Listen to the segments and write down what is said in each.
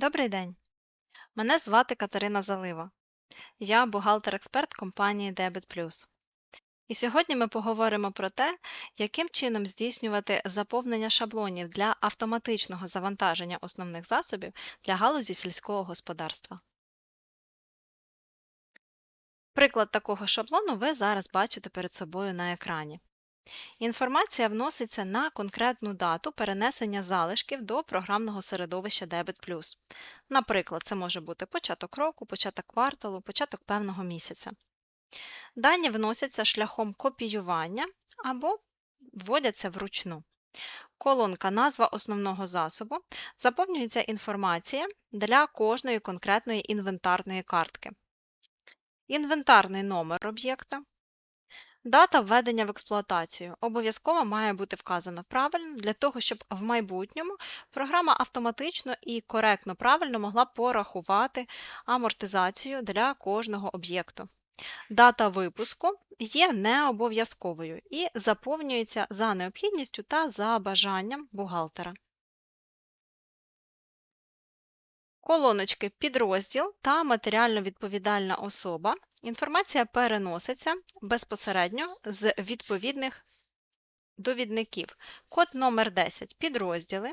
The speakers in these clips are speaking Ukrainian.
Добрий день! Мене звати Катерина Залива. Я бухгалтер-експерт компанії Debit І сьогодні ми поговоримо про те, яким чином здійснювати заповнення шаблонів для автоматичного завантаження основних засобів для галузі сільського господарства. Приклад такого шаблону ви зараз бачите перед собою на екрані. Інформація вноситься на конкретну дату перенесення залишків до програмного середовища Debit+. Наприклад, це може бути початок року, початок кварталу, початок певного місяця. Дані вносяться шляхом копіювання або вводяться вручну. Колонка Назва основного засобу заповнюється інформація для кожної конкретної інвентарної картки. Інвентарний номер об'єкта, Дата введення в експлуатацію обов'язково має бути вказана правильно для того, щоб в майбутньому програма автоматично і коректно правильно могла порахувати амортизацію для кожного об'єкту. Дата випуску є необов'язковою і заповнюється за необхідністю та за бажанням бухгалтера. Колоночки підрозділ та матеріально відповідальна особа. Інформація переноситься безпосередньо з відповідних довідників. Код номер 10 підрозділи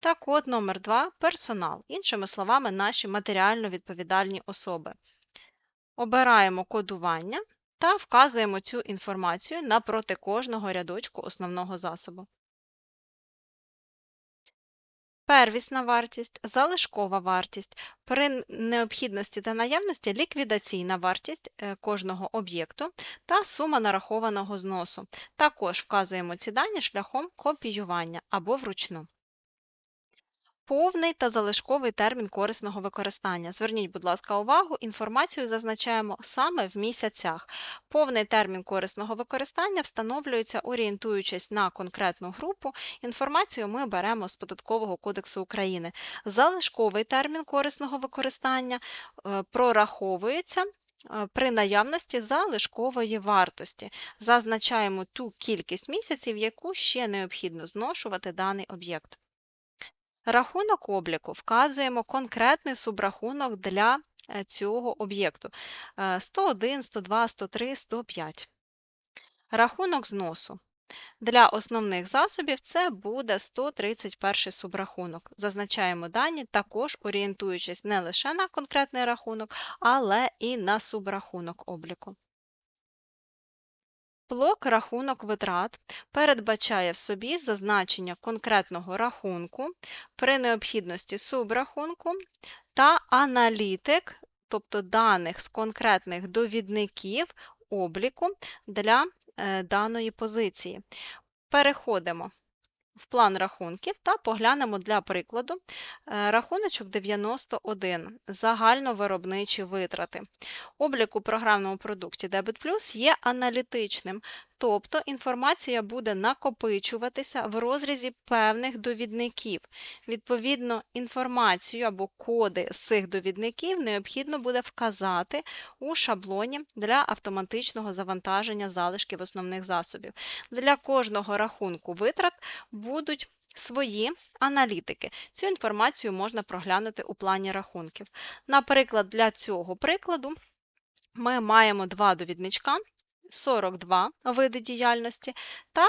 та код номер 2 персонал. Іншими словами, наші матеріально відповідальні особи. Обираємо кодування та вказуємо цю інформацію напроти кожного рядочку основного засобу. Первісна вартість, залишкова вартість, при необхідності та наявності ліквідаційна вартість е, кожного об'єкту та сума нарахованого зносу. Також вказуємо ці дані шляхом копіювання або вручну. Повний та залишковий термін корисного використання. Зверніть, будь ласка, увагу, інформацію зазначаємо саме в місяцях. Повний термін корисного використання встановлюється, орієнтуючись на конкретну групу. Інформацію ми беремо з Податкового кодексу України. Залишковий термін корисного використання е, прораховується. Е, при наявності залишкової вартості зазначаємо ту кількість місяців, яку ще необхідно зношувати даний об'єкт. Рахунок обліку вказуємо конкретний субрахунок для е, цього об'єкту 101, 102, 103, 105. Рахунок зносу. Для основних засобів це буде 131 субрахунок. Зазначаємо дані, також орієнтуючись не лише на конкретний рахунок, але і на субрахунок обліку. Блок рахунок витрат передбачає в собі зазначення конкретного рахунку при необхідності субрахунку та аналітик, тобто даних з конкретних довідників обліку для е, даної позиції. Переходимо в план рахунків та поглянемо для прикладу е, рахуночок 91 загальновиробничі витрати. Облік у програмному продукті Debit Plus є аналітичним, Тобто інформація буде накопичуватися в розрізі певних довідників. Відповідно, інформацію або коди з цих довідників необхідно буде вказати у шаблоні для автоматичного завантаження залишків основних засобів. Для кожного рахунку витрат будуть свої аналітики. Цю інформацію можна проглянути у плані рахунків. Наприклад, для цього прикладу ми маємо два довідничка. 42 види діяльності та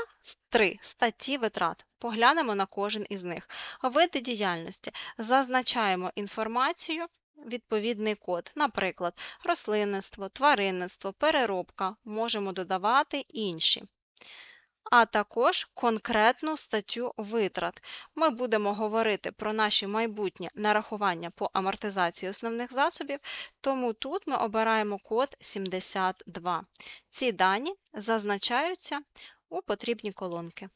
3 статті витрат. Поглянемо на кожен із них. Види діяльності зазначаємо інформацію, відповідний код, наприклад, рослинництво, тваринництво, переробка, можемо додавати інші а також конкретну статтю витрат. Ми будемо говорити про наші майбутнє нарахування по амортизації основних засобів, тому тут ми обираємо код 72. Ці дані зазначаються у потрібні колонки.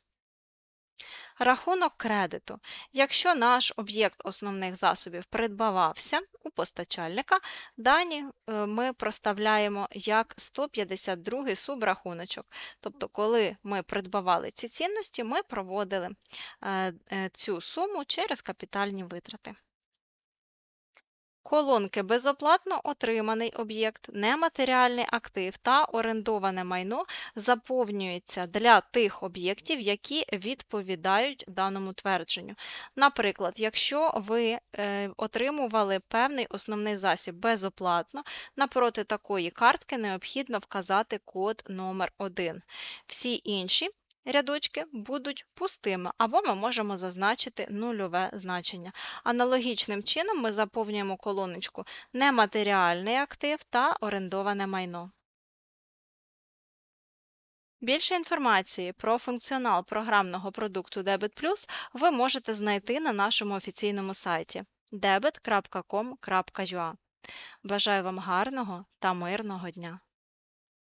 Рахунок кредиту. Якщо наш об'єкт основних засобів придбавався у постачальника, дані е, ми проставляємо як 152 субрахуночок. Тобто, коли ми придбавали ці цінності, ми проводили е, е, цю суму через капітальні витрати. Колонки безоплатно отриманий об'єкт, нематеріальний актив та орендоване майно заповнюються для тих об'єктів, які відповідають даному твердженню. Наприклад, якщо ви е, отримували певний основний засіб безоплатно, напроти такої картки необхідно вказати код номер 1. Всі інші рядочки будуть пустими, або ми можемо зазначити нульове значення. Аналогічним чином ми заповнюємо колоночку нематеріальний актив та орендоване майно. Більше інформації про функціонал програмного продукту Debit Plus ви можете знайти на нашому офіційному сайті debit.com.ua. Бажаю вам гарного та мирного дня!